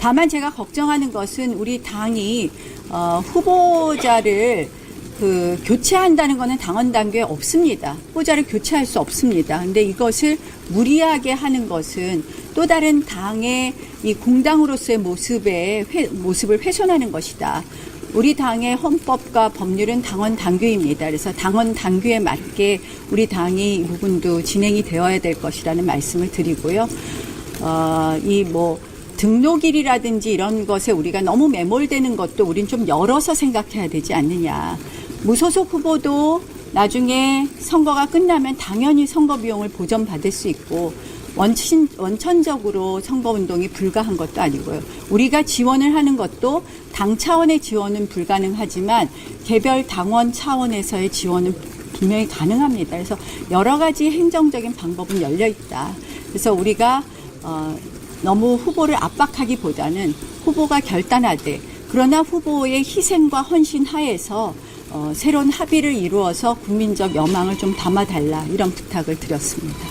다만 제가 걱정하는 것은 우리 당이 어, 후보자를 그 교체한다는 것은 당원 단계에 없습니다. 후보자를 교체할 수 없습니다. 근데 이것을 무리하게 하는 것은 또 다른 당의 이 공당으로서의 모습에 회- 모습을 훼손하는 것이다. 우리 당의 헌법과 법률은 당원 당규입니다. 그래서 당원 당규에 맞게 우리 당이 이 부분도 진행이 되어야 될 것이라는 말씀을 드리고요. 어, 이뭐 등록일이라든지 이런 것에 우리가 너무 매몰되는 것도 우린 좀 열어서 생각해야 되지 않느냐. 무소속 후보도 나중에 선거가 끝나면 당연히 선거 비용을 보전받을 수 있고 원친, 원천적으로 선거운동이 불가한 것도 아니고요. 우리가 지원을 하는 것도 당 차원의 지원은 불가능하지만 개별 당원 차원에서의 지원은 분명히 가능합니다. 그래서 여러 가지 행정적인 방법은 열려 있다. 그래서 우리가 어, 너무 후보를 압박하기보다는 후보가 결단하되 그러나 후보의 희생과 헌신 하에서 어, 새로운 합의를 이루어서 국민적 여망을 좀 담아달라 이런 부탁을 드렸습니다.